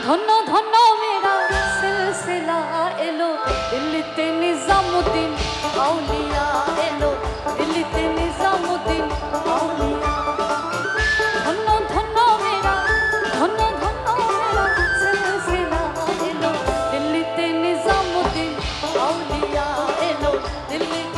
ধন্য ধন্য এলো দিল্লিতে নিজামুদ্দিন আউলিয়া Delicious.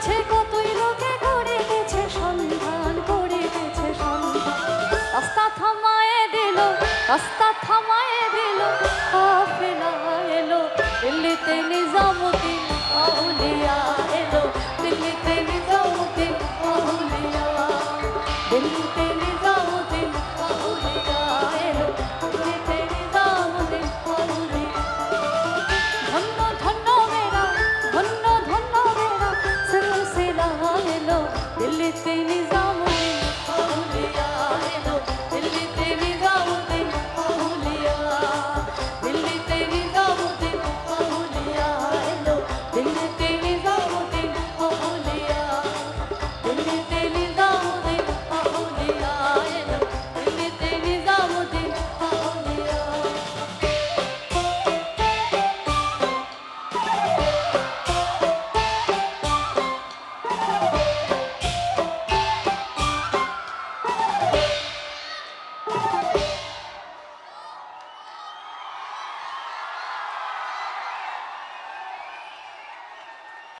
মাঝে কতই লোকে করে গেছে সন্ধান করে গেছে সন্ধান। রাস্তা থামায় দিল রাস্তা